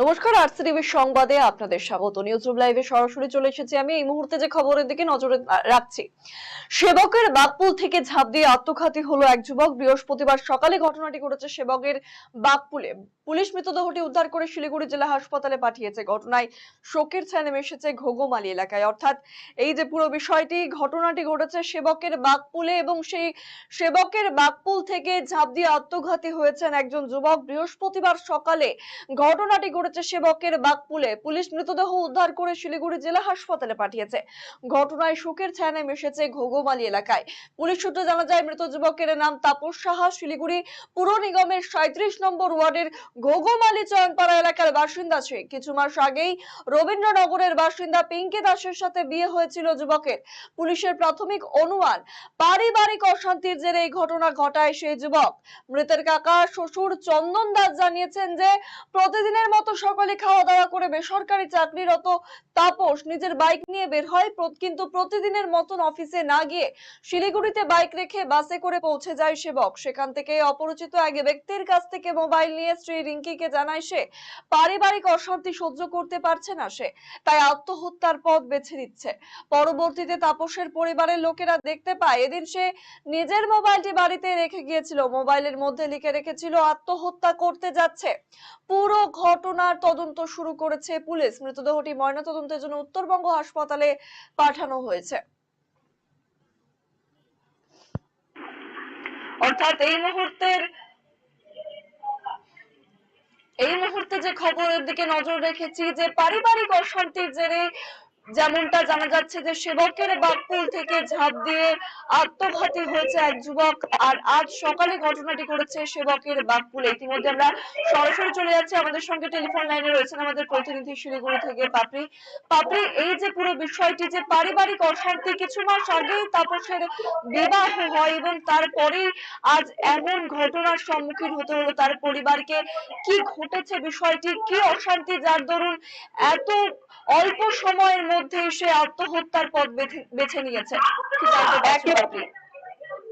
নমস্কার আরসি টিভির সংবাদে আপনাদের স্বাগত। নিউজ রুম লাইভে সরাসরি চলে এসেছি আমি। এই মুহূর্তে যে খবরের দিকে নজরে রাখছি, সেবকের বাগপুল থেকে ঝাঁপ দিয়ে আত্মঘাতী হলো এক যুবক। বৃহস্পতিবার সকালে ঘটনাটি ঘটেছে সেবকের বাগপুলে পুলিশ মৃতদেহটি উদ্ধার করে শিলিগুড়ি জেলা হাসপাতালে পাঠিয়েছে। ঘটনায় শোকের ছায়া নেমে এসেছে ঘোগোমালি এলাকায়। অর্থাৎ এই যে পুরো বিষয়টি, ঘটনাটি ঘটেছে সেবকের বাগপুলে এবং সেই সেবকের বাগপুল থেকে ঝাঁপ দিয়ে আত্মঘাতী হয়েছেন একজন যুবক। বৃহস্পতিবার সকালে ঘটনাটি ঘটেছে সেবকের বাগপুলে পুলিশ মৃতদেহ উদ্ধার করে শিলিগুড়ি জেলা হাসপাতালে পাঠিয়েছে। ঘটনায় শোকের ছায়া নেমে এসেছে ঘোগোমালি এলাকায়। পুলিশ সূত্রে জানা যায়, মৃত যুবকের নাম তাপস সাহা, শিলিগুড়ি পুর নিগমের সাঁত্রিশ নম্বর ওয়ার্ডের ঘোগোমালি চয়নপাড়া এলাকার বাসিন্দা সে। কিছু মাস আগেই রবীন্দ্রনগরের বাসিন্দা পিঙ্কি দাসের সাথে বিয়ে হয়েছিল যুবকের। পুলিশের প্রাথমিক অনুমান, পারিবারিক অশান্তির জেরে এই ঘটনা ঘটায় সেই যুবক। মৃতের কাকা শ্বশুর চন্দন দাস জানিয়েছেন যে, প্রতিদিনের মতো সকালে খাওয়া দাওয়া করে বেসরকারি চাকরিরত তাপস নিজের বাইক নিয়ে বের হয় কিন্তু প্রতিদিনের মতন অফিসে না গিয়ে শিলিগুড়িতে বাইক রেখে বাসে করে পৌঁছে যায় সেবক। সেখান থেকে অপরিচিত এক ব্যক্তির কাছ থেকে মোবাইল নিয়ে স্ত্রী রিঙ্কিকে জানায় সে, পারিবারিক অশান্তি সহ্য করতে পারছে না সে, তাই আত্মহত্যার পথ বেছে নিচ্ছে। পরবর্তীতে তাপসের পরিবারের লোকেরা দেখতে পায়, এদিন সে নিজের মোবাইলটি বাড়িতে রেখে গিয়েছিল। মোবাইলের মধ্যে লিখে রেখেছিল, আত্মহত্যা করতে যাচ্ছে। পুরো ঘটনার তদন্ত শুরু করেছে পুলিশ। মৃতদেহটি ময়নাতদন্তের জন্য উত্তরবঙ্গ হাসপাতালে পাঠানো হয়েছে। অর্থাৎ এই মুহূর্তের এই মুহূর্তে যে খবরের দিকে নজর রেখেছি যে পারিবারিক অশান্তির জেরে যেমনটা জানা যাচ্ছে যে সেবকের বাগপুল থেকে ঝাঁপ দিয়ে আত্মঘাতী হয়েছে এক যুবক, আর আজ সকালে ঘটনাটি করেছে সেবকের বাগপুলে ইতিমধ্যে আমরা সরাসরি চলে যাচ্ছি। আমাদের সঙ্গে টেলিফোন লাইনে রয়েছেন আমাদের প্রতিনিধি শিলিগুড়ি থেকে পাপড়ি। পাপড়ি, এই যে পুরো বিষয়টি যে পারিবারিক অশান্তি, কিছু মাস আগেই তাপসের বিবাহ হয় এবং তারপরেই আজ এমন ঘটনার সম্মুখীন হতে হলো তার পরিবারকে। কি ঘটেছে বিষয়টি? কি অশান্তি? যার দরুন এত অল্প সময়ের মধ্যে সে আত্মহত্যার পথ বেছে- নিয়েছে?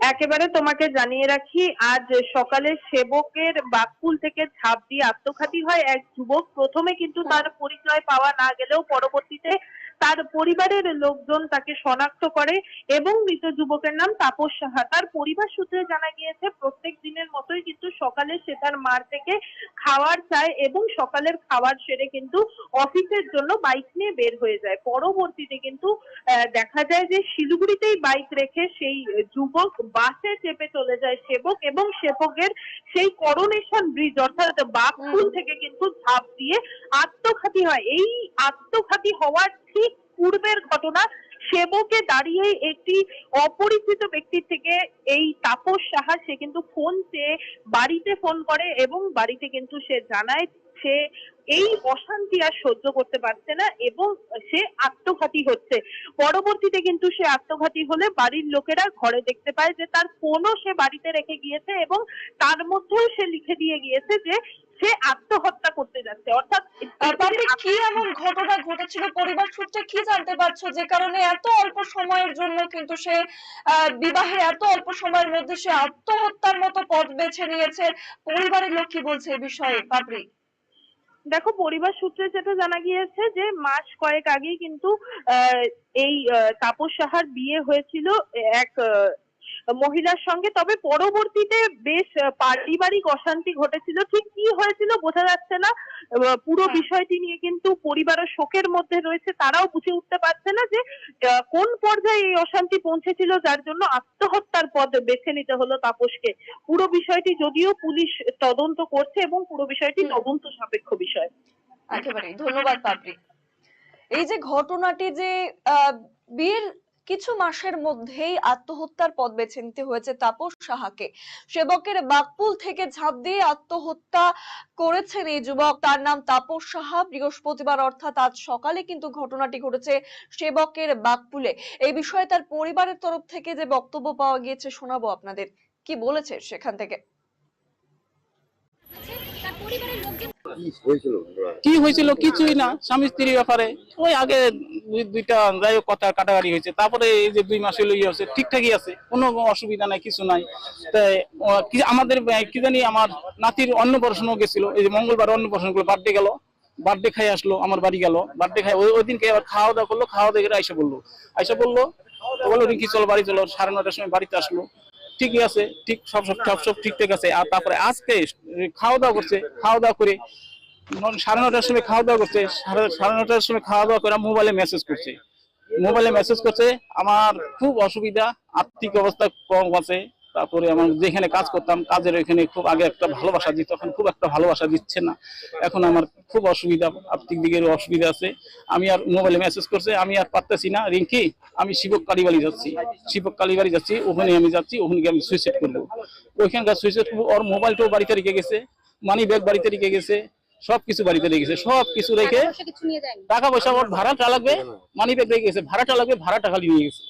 একেবারে তোমাকে জানিয়ে রাখি, আজ সকালে সেবকের বাককুল থেকে ঝাঁপ দিয়ে আত্মঘাতী হয় এক যুবক প্রথমে কিন্তু তার পরিচয় পাওয়া না গেলেও পরবর্তীতে তার পরিবারের লোকজন তাকে শনাক্ত করে এবং মৃত যুবকের নাম তাপস সাহা তার পরিবার সূত্রে জানা গিয়েছে, প্রত্যেক দিনের মতোই কিন্তু সকালে সে তার মার থেকে খাওয়ার চায় এবং সকালের খাবার সেরে কিন্তু অফিসের জন্য বাইক নিয়ে বের হয়ে যায়। পরবর্তীতে কিন্তু দেখা যায় যে শিলিগুড়িতেই বাইক রেখে সেই যুবক বাসে চেপে চলে যায় সেবক এবং সেবকের সেই করোনেশন ব্রিজ অর্থাৎ বাঘপুল থেকে কিন্তু ঝাঁপ দিয়ে আত্মঘাতী হয়। এই আত্মঘাতী হওয়ার ঠিক পূর্বের ঘটনা সেবকে দাঁড়িয়ে একটি অপরিচিত ব্যক্তির থেকে এই তাপস সাহা, সে কিন্তু ফোন চেয়ে বাড়িতে ফোন করে এবং বাড়িতে কিন্তু সে জানায় সে এই অশান্তি আর সহ্য করতে পারছে না এবং সে আত্মঘাতী হচ্ছে। পরবর্তীতে কিন্তু সে আত্মঘাতী হলে বাড়ির লোকেরা ঘরে দেখতে পায় যে তার ফোনও সে বাড়িতে রেখে গিয়েছে এবং তার মধ্যেও সে লিখে দিয়ে গিয়েছে যে সে আত্মহত্যা করতে যাচ্ছে অর্থাৎ আর পাপড়ি কি এমন ঘটনা ঘটেছিল? পরিবার সূত্রে কি জানতে পারছ যে কারণে এত অল্প সময়ের জন্য কিন্তু সে বিবাহে এত অল্প সময়ের মধ্যে সে আত্মহত্যার মতো পথ বেছে নিয়েছে? পরিবারের লোক কি বলছে এই বিষয়ে? পাপড়ি। দেখো পরিবার সূত্রে যেটা জানা গিয়েছে যে মাস কয়েক আগেই কিন্তু আহ, এই তাপস সাহার বিয়ে হয়েছিল এক মহিলার সঙ্গে। তবে পরবর্তীতে বেশ পারিবারিক অশান্তি ঘটেছিল। ঠিক কি হয়েছিল বোঝা যাচ্ছে না। পুরো হ্যাঁ। বিষয়টি নিয়ে কিন্তু পরিবারের শোকের মধ্যে রয়েছে। তারাও বুঝে উঠতে পারছে না যে কোন পর্যায়ে এই অশান্তি পৌঁছেছিল যার জন্য আত্মহত্যার পথ বেছে নিতে হলো তাপসকে। পুরো বিষয়টি যদিও পুলিশ তদন্ত করছে এবং পুরো বিষয়টি তদন্ত সাপেক্ষ বিষয়। একেবারেই। ধন্যবাদ পাপড়ি। এই যে ঘটনাটি যে আহ, বিয়ের কিছু মাসের মধ্যেই আত্মহত্যার পথ বেছে নিতে হয়েছে তাপস সাহাকে। সেবকের বাকপুল থেকে ঝাঁপ দিয়ে আত্মহত্যা করেছেন এই যুবক। তার নাম তাপস সাহা। বৃহস্পতিবার অর্থাৎ আজ সকালে কিন্তু ঘটনাটি ঘটেছে সেবকের বাকপুলে। এই বিষয়ে তার পরিবারের তরফ থেকে যে বক্তব্য পাওয়া গিয়েছে শোনাবো আপনাদের। কি বলেছে সেখান থেকে? তার পরিবারের লোকজন কি হয়েছিল? কিছুই না, স্বামী স্ত্রীর ব্যাপারে। ওই আগে দুইটা যাই হোক কথা কাটাকাটি হয়েছে। তারপরে এই যে দুই মাস হলো ইয়ে ঠিকঠাকই আছে, কোনো অসুবিধা নাই, কিছু নাই। তাই আমাদের কি জানি আমার নাতির অন্নপ্রাশনও গেছিল। এই যে মঙ্গলবার অন্নপ্রাশনগুলো বার্থডে গেল বার্থডে খাই আসলো, আমার বাড়ি গেল বার্থডে খাই, ওই দিনকে আবার খাওয়া দাওয়া করল খাওয়া দাওয়া করে আইসা বলল আইসা বলল বলল, রিঙ্কি, চলো বাড়ি, চলো। সাড়ে নটার সময় বাড়িতে আসলো। ঠিকই আছে, ঠিক সব সব সব সব ঠিকঠাক আছে। আর তারপরে আজকে খাওয়া দাওয়া করছে খাওয়া দাওয়া করে সাড়ে নটার সময় খাওয়া দাওয়া করছে, সাড়ে নটার সময় খাওয়া দাওয়া করে মোবাইলে মেসেজ করছে। মোবাইলে মেসেজ করছে, আমার খুব অসুবিধা, আর্থিক অবস্থা কম আছে। তারপরে আমার যেখানে কাজ করতাম কাজের ওইখানে খুব আগে একটা ভালোবাসা দিত এখন খুব একটা ভালোবাসা দিচ্ছে না। এখন আমার খুব অসুবিধা আর্থিক দিকের অসুবিধা আছে। আমি আর মোবাইলে মেসেজ করছে আমি আর পারতেছি না। রিঙ্কি আমি শিবক কালীবাড়ি যাচ্ছি। শিবক কালীবাড়ি যাচ্ছি ওখানে আমি যাচ্ছি ওখানে গিয়ে আমি সুইসাইড করব। ওইখানকার সুইসাইড করব ওর মোবাইলটাও বাড়িতে রেখে গেছে মানি ব্যাগ বাড়িতে রেখে গেছে সবকিছু বাড়িতে রেখে সবকিছু রেখে টাকা পয়সা ওর ভাড়াটা লাগবে মানি ব্যাগ রেখে গেছে ভাড়াটা লাগবে ভাড়াটা খালি নিয়ে গেছে।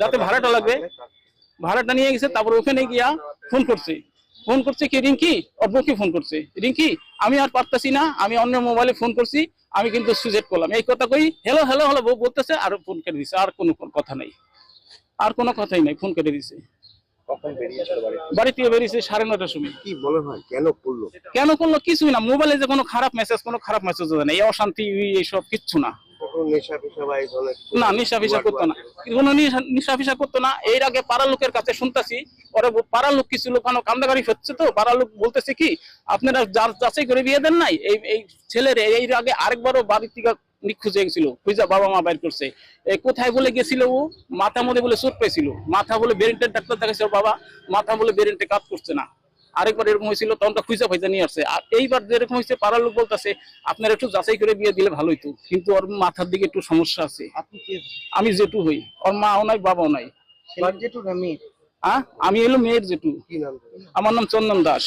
যাতে ভাড়াটা লাগবে ভাড়াটা নিয়ে গেছে তারপর ওখানে গিয়া ফোন করছে। ফোন করছে কি রিঙ্কি? ওর বউকে ফোন করছে? রিঙ্কি আমি আর পারতাছি না আমি অন্য মোবাইলে ফোন করছি আমি কিন্তু সুইসাইড করলাম। এই কথা কই হ্যালো হ্যালো হ্যালো বউ বলতেছে আর ফোন কেটে দিছে। আর কোনো কথা নাই। আর কোনো কথাই নাই ফোন কেটে দিছে। বাড়ি থেকে? বেরিয়েছে সাড়ে নটার সময়। কি কেন করল? কেন করল কিছুই না মোবাইলে যে কোনো খারাপ মেসেজ কোনো খারাপ মেসেজ দেয় না। এই অশান্তি এইসব কিচ্ছু না। কখনো নেশা পেশা বা এই ধরনের কিছু? না নিশা ফিসা করতো না। কোনো নিশা- নিশা ফিসা করতো না। এর আগে পাড়ার লোকের কাছে শুনতেছি ওরা ব- পাড়ার লোক কিছু লোক কান্দাকারি হচ্ছে তো? পাড়ার লোক বলতেছে কি আপনারা যার যাচাই করে বিয়ে দেন নাই এই এই ছেলের এর আগে আরেকবারও বাড়ির থেকে নিখোঁজ হয়ে গেছিল খুঁজা বাবা মা বাইর করছে। কোথায় বলে গেছিল ও? মাথা মধ্যে বলে চোট পেয়েছিল। মাথা বলে বেরেন্টের ডাক্তার দেখাইছে ওর বাবা মাথা বলে বেরেন্টে কাজ করছে না। আরেকবার এরকম হয়েছিল তখন তো খুঁজা ফাইজা নিয়ে আসছে। আর এইবার যেরকম হয়েছে পাড়ার লোক বলতেছে আপনার একটু যাচাই করে বিয়ে দিলে ভালো হইতো। কিন্তু ওর মাথার দিকে একটু সমস্যা আছে। আমি জেঠু হই। ওর মাও নাই বাবাও নাই। আহ আমি এলো মেয়ের জেটু কি আমার নাম চন্দন দাস।